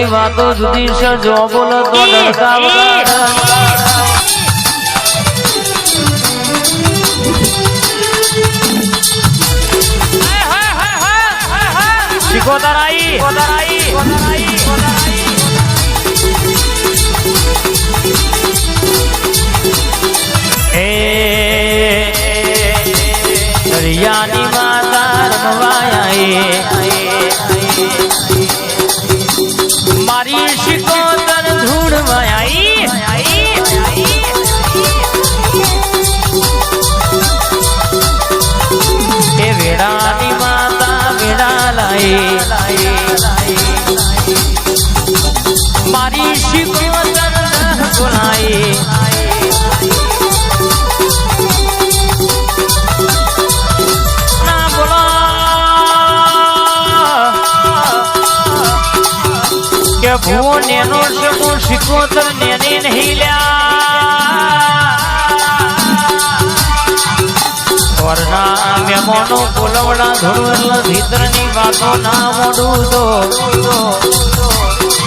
ની વાતો જુદી છે જો બોલો તો ડરતા વગર. શીખોતર ભૂવો નેનો છે હું શિકોતર નેની નહીં લ્યા. મેમોનો બોલવડા ધોળવલ વાતો ના મોડું તો.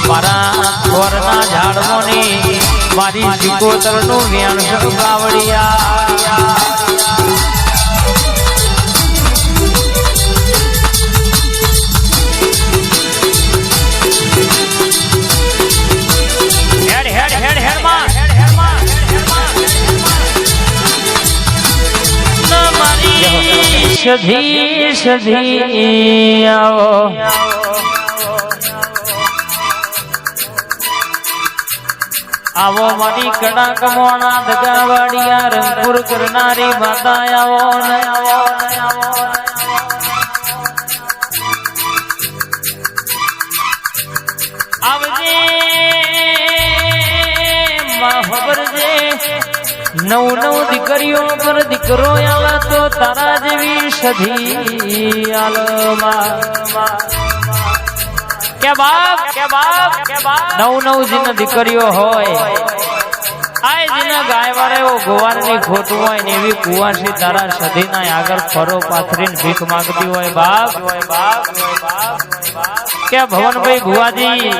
મારા વરના ઝાડમોની મારી શિકોતરનું વ્યાણ ગાવડિયા. સધી સધી આવો આવો મારી કડા કમોણા ધગાવાડિયા રંગપુર કરનારી માતા આવો ને. આવો નવ નવ દીકરીઓ પર દીકરો આલા તો તારા જેવી સધી કે બાપ? કે બાપ? કે બાપ? નવ નવ જીન દીકરીઓ હોય. આય જીના ગાયવારે એવો ગોવારની ખોટું હોય ને એવી કુવાસી તારા સધીના આગળ ફરો પાથરીને ભીખ માંગતી હોય બાપ. કે ભવનભાઈ ભુવાજી?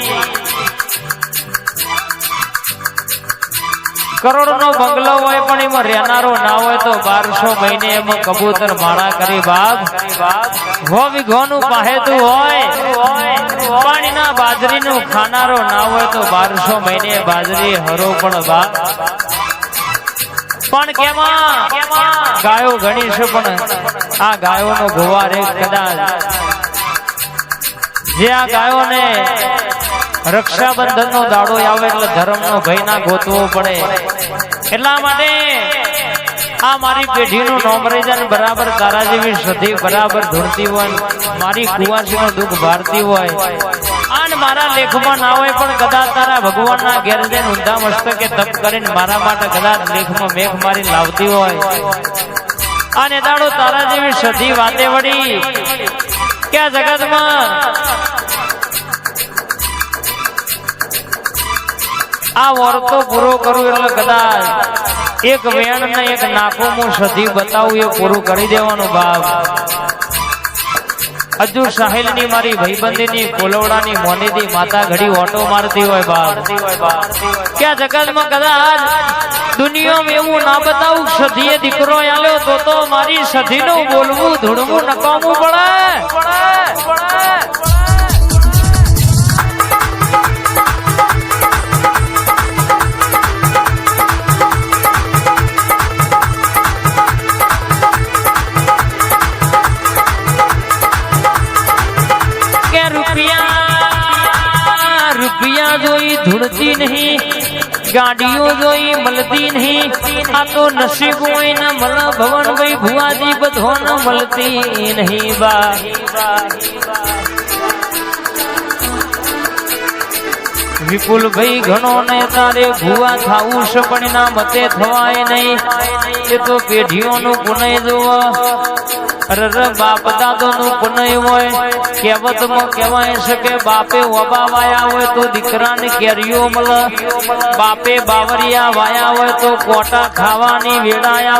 કરોડ નો બંગલો હોય પણ એમાં રહેનારો ના હોય તો બારસો મહિને એમાં કબૂતર માળા કરી બાગ હો ઘોનું પાહેતું હોય પાણીના બાજરીનું ખાનારો ના હોય તો બારસો મહિને બાજરી હરો પણ બાગ પણ કેમાં? ગાયો ઘણી છે પણ આ ગાયોનો ગોવા રે કદાચ. જે આ ગાયોને રક્ષાબંધન નો દાડો આવે એટલે ધર્મ નો ભય ના ગોતવો પડે. એટલા માટે આ મારી પેઢીનું નોમ રહી જાય ને બરાબર તારા જેવી સધી બરાબર ધૂળતી હોય મારી કુવાસી નું દુઃખ ભારતી હોય. આન મારા લેખમાં ના હોય પણ કદાચ તારા ભગવાનના ઘેર જઈને ઊંધા મસ્તકે તપ કરીને મારા માટે કદાચ લેખમાં મેઘ મારી લાવતી હોય. અને દાડો તારા જેવી સધી વાતે વળી. કે આ જગતમાં આ વર્તો પૂરો કરું એટલે કદાચ એક વેણ ને એક નાખો હું સધી બતાવું, એ પૂરું કરી દેવાનું ભાવ હજુ સાહિલની મારી ભાઈબંધી ની ફોલોડાની મોની થી માતા ઘડી ઓટો મારતી હોય બાપ. ક્યાં જગતમાં કદાચ દુનિયામાં એવું ના બતાવું, સધીએ દીકરો આલ્યો તો તો મારી સધી નું બોલવું, ધૂળવું, નકામું પડે. ધૂળતી નહીં, ગાડીઓ જોઈ મળતી નહીં, આ તો નસીબ હોય ને ભવન ભાઈ ભુવાજી બધો ન મળતી નહીં બા. વિપુલ ભાઈ ઘણો ને તારે ભુવા થાવું છે, પણ એના મતે થવાય નહીં. એ તો પેઢીઓનું પુનય જોવો. અરે રે બાપ દાદો નું પુનય હોય, કહેવતમાં કહેવાય છે કે બાપે વબા વાયા હોય તો દીકરાને કેરીઓ મળે બાપે બાવરિયા વાયા હોય તો કોટા ખાવાની વેળાયા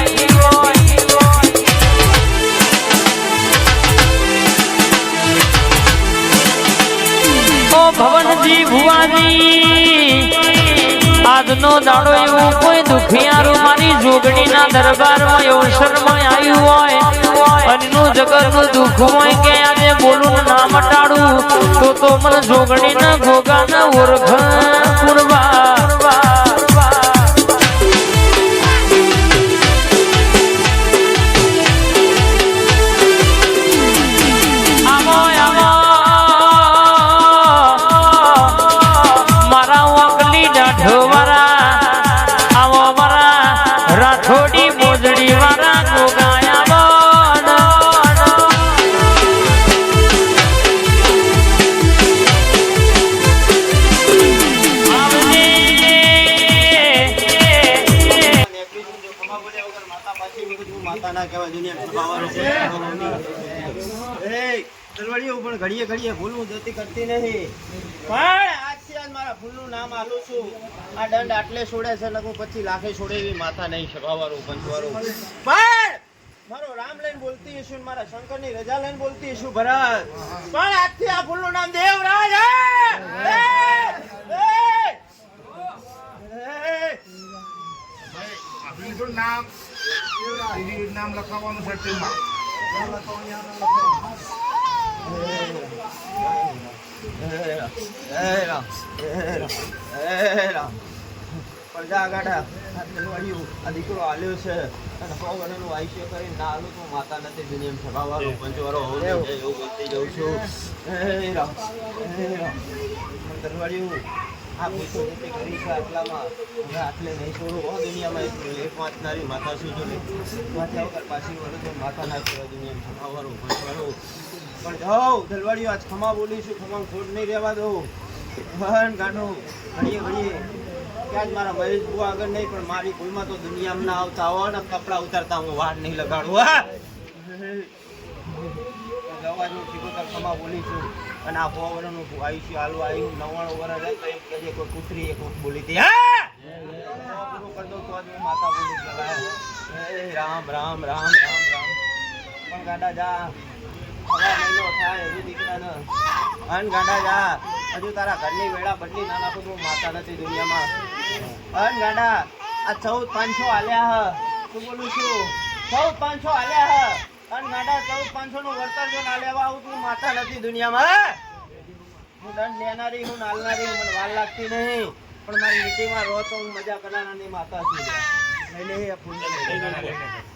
ભુવાજી આજનો દાડો એવો કોઈ દુખિયારું મારી જોગણીના દરબારમાં અવસરમાં આવ્યું હોય. અન્યનું જગતનું દુઃખ હોય કે આજે બોલું ના મટાડું તો તો મને જોગણીના ગોગાના ઓળખ પૂરવા. ના કહેવાય એ તલવાડીઓ પણ ઘડીએ ઘડીએ ભૂલવું જતી કરતી નહીં. પણ આજથી આજ મારા ભૂલનું નામ આલું છું. આ દંડ આટલે છોડે છે નકું પછી લાખે છોડે એવી માથા નહીં સભાવાળું પંચવાળું. પણ મારો રામ લઈને બોલતી હશું મારા શંકરની રજા લઈને બોલતી હશું ભરત. પણ આજથી આ ભૂલનું નામ દેવરાજ નામ એની નામ લખાવવાનું તેમાં પડદા ગાડા આ દીકરો આલ્યો છે અને સો વર્ષનું આયુષ્ય કરીને ના આલું તો માતા નથી દુનિયામાં સભાવાળો પંચવાળો હોવો જોઈએ એવું બોલતી જઉં છું હે હે આ પૂછો કરી છે આટલામાં? આટલે નહીં છોડું, હો દુનિયામાં એક લેખ વાંચનારી માતા શું પાછી વળે દુનિયામાં. સભાવાળો પંચવાળો પણ જાઓ, દલવાડીઓ, આજ ખમા બોલીશું ખમા ખોટ નહીં રહેવા દો. હન ગાંડો ઘડીએ ઘડીએ. ક્યાં મારા મહેશ બુઆ આગળ નહીં, પણ મારી ભૂલમાં તો દુનિયામાં ના આવતા. હો ને, કપડા ઉતારતા હું વાર નહીં લગાડું. હા. દવાનું શીખોતર ખમા બોલીશું. અને આ સો વર્ષનું આયુષ્ય હાલવા આવ્યું નવ્વાણું વર્ષ રહે તો એમ કહેજે કોઈ કૂતરી એક બોલી હતી. હા! પૂરું કરી દઉં તો માતા બોલી હે. રામ રામ રામ રામ રામ. પણ ગાડા જા. થાય, હજુ દીકરાને. અન ગાડા જા. હજુ તારા ઘરની વેળા બદલી ના નાખું તો માતા નથી દુનિયામાં. અન ગાડા, આ ચૌદ પાંચસો આલ્યા હ. શું બોલું છું? ચૌદ પાંચસો આલ્યા હ. અન ગાડા ચૌદ પાંચસો નું વળતર જો ના લેવા આવું તું માતા નથી દુનિયામાં, હું? દંડ લેનારી હું, નાલનારી મને વાર લાગતી નહીં. પણ મારી નીતિમાં રહો તો હું મજા કરનારની માતા છું. નહીં નહીં.